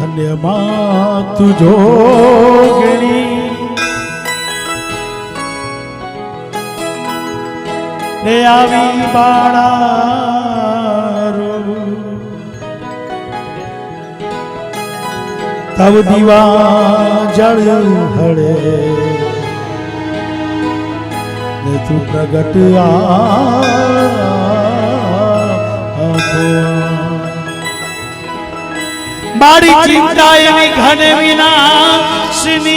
ધન્યમાં તુજો ગણી ને આવી બાળારો તવ દીવા જળ હળે. ને તું પ્રગટ આ મારી ચિંતા એની ઘન વિનાશની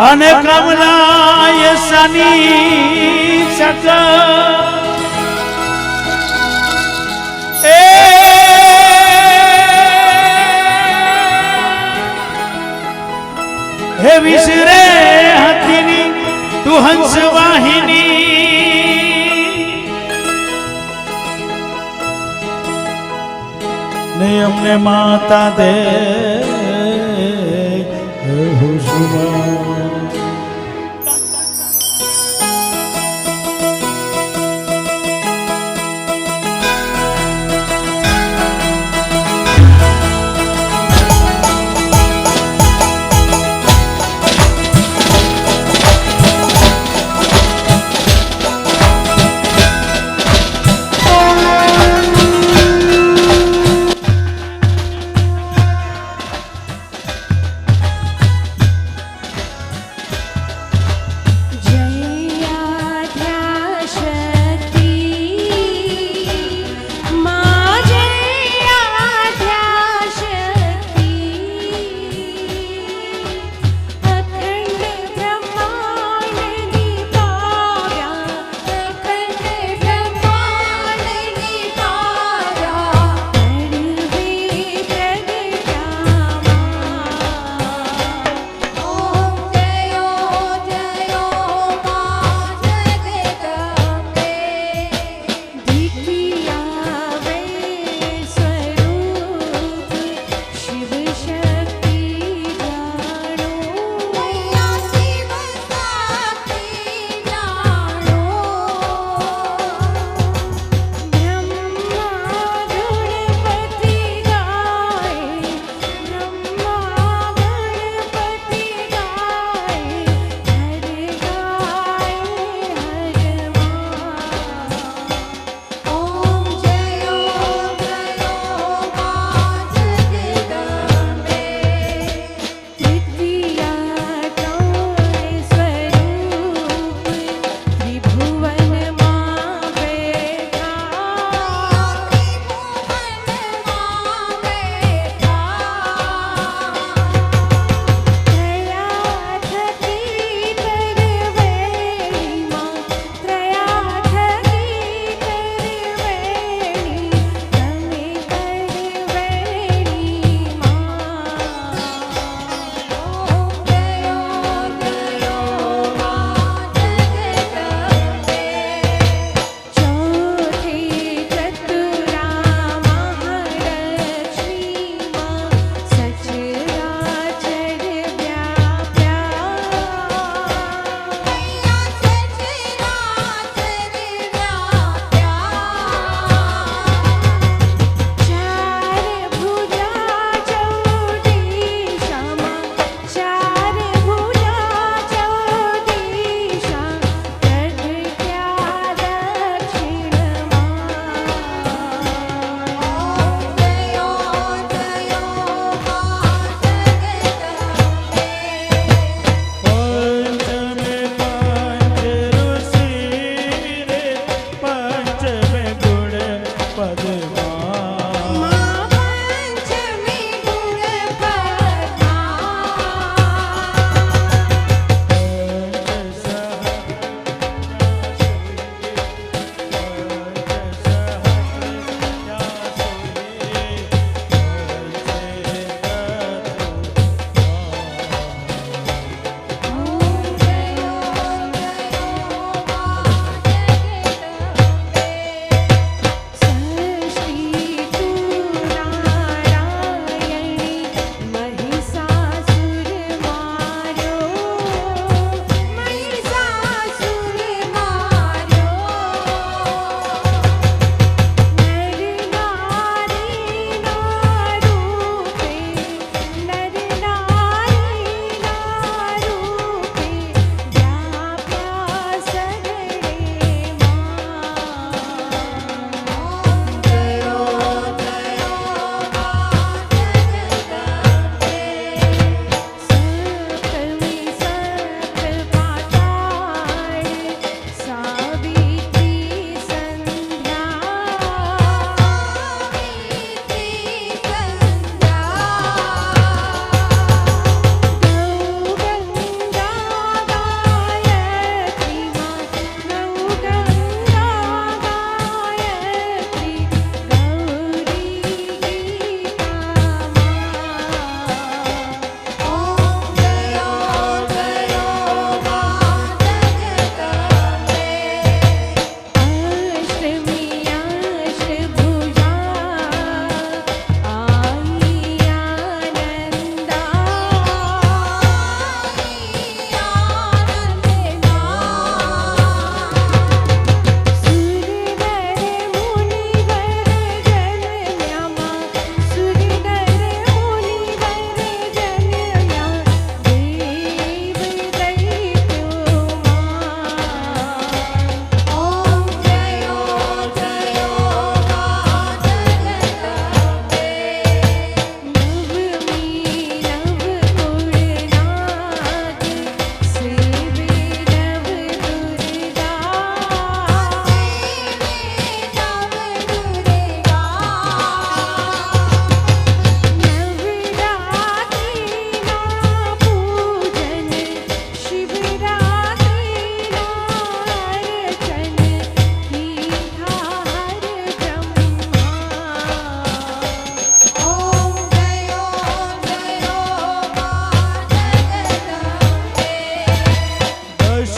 અને કમલાય સની સક એ હે વિશરે હતીની તું હંસ વાહિની અમને માતા દે.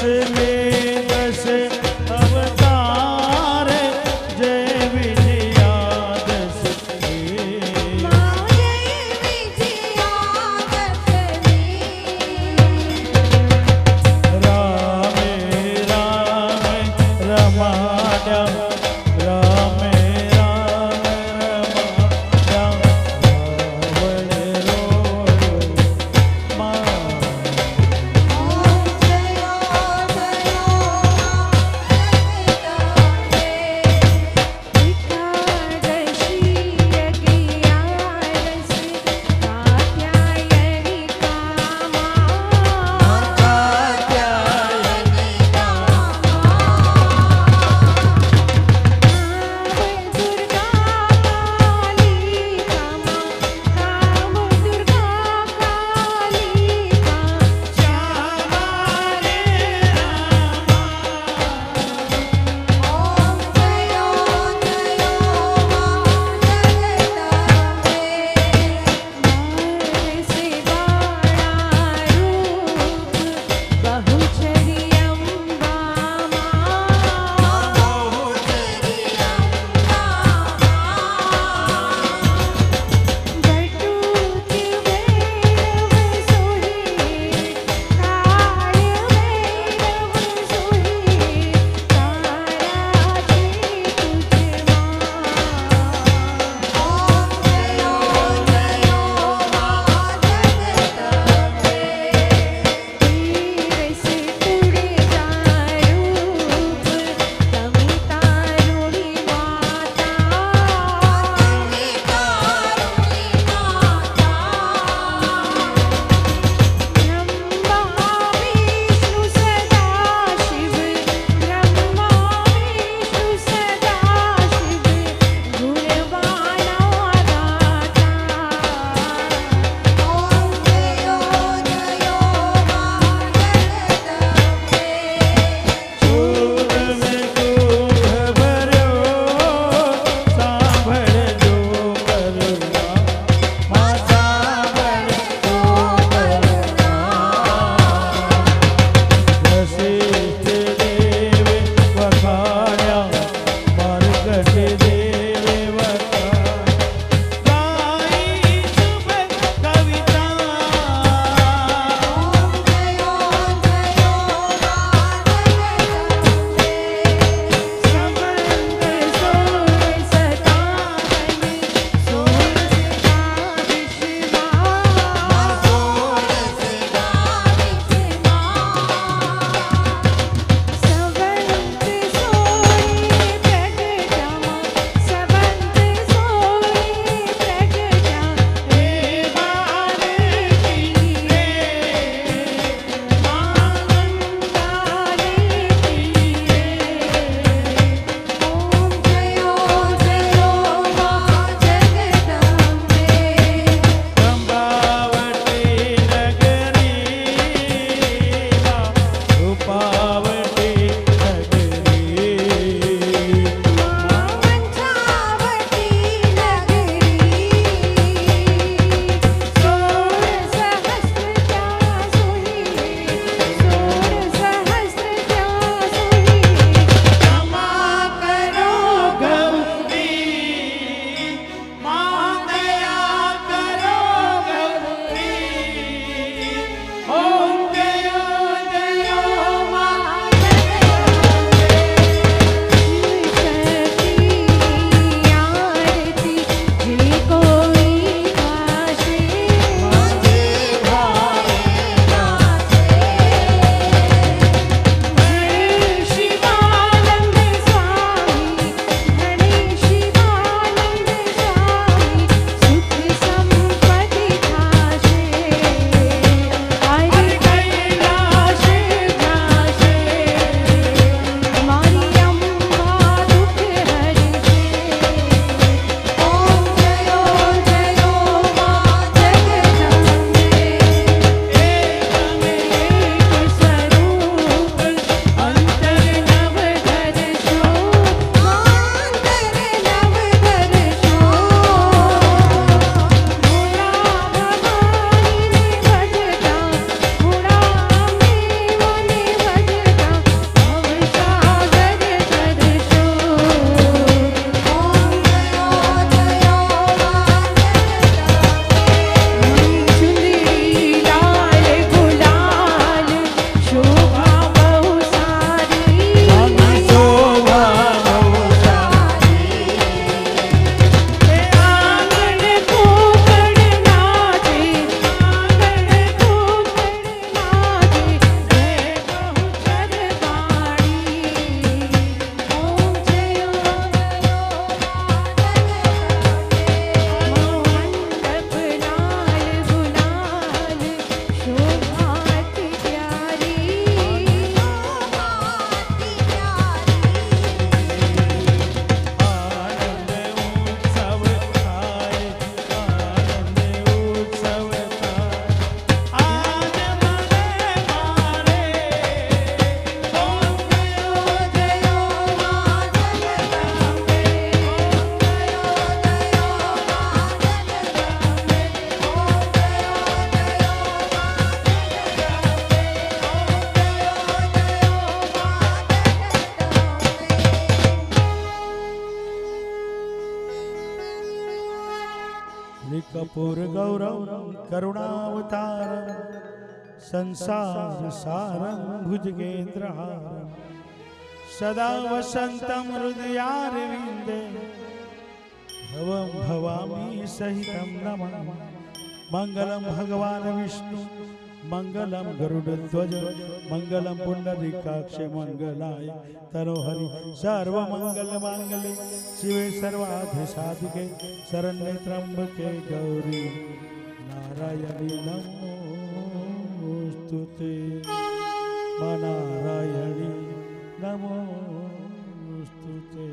se me કપૂર ગૌરવ કરુણાવતાર સંસાર સારમ ભુજગેન્દ્રહાર સદા વસંતમ હૃદયારવિંદે ભવમ ભવામી સહિતમ નમઃ મંગલમ ભગવાન વિષ્ણુ મંગલમ ગરુડધ્વજ મંગલમ પુંડરીકાક્ષે મંગલાય તરો હરિ સર્વ મંગલ માંગલે શિવે સર્વાધ સાધિકે શરણ્ય ત્રંબકે ગૌરી નારાયણી નમો સ્તુતે નારાયણી નમો સ્તુતે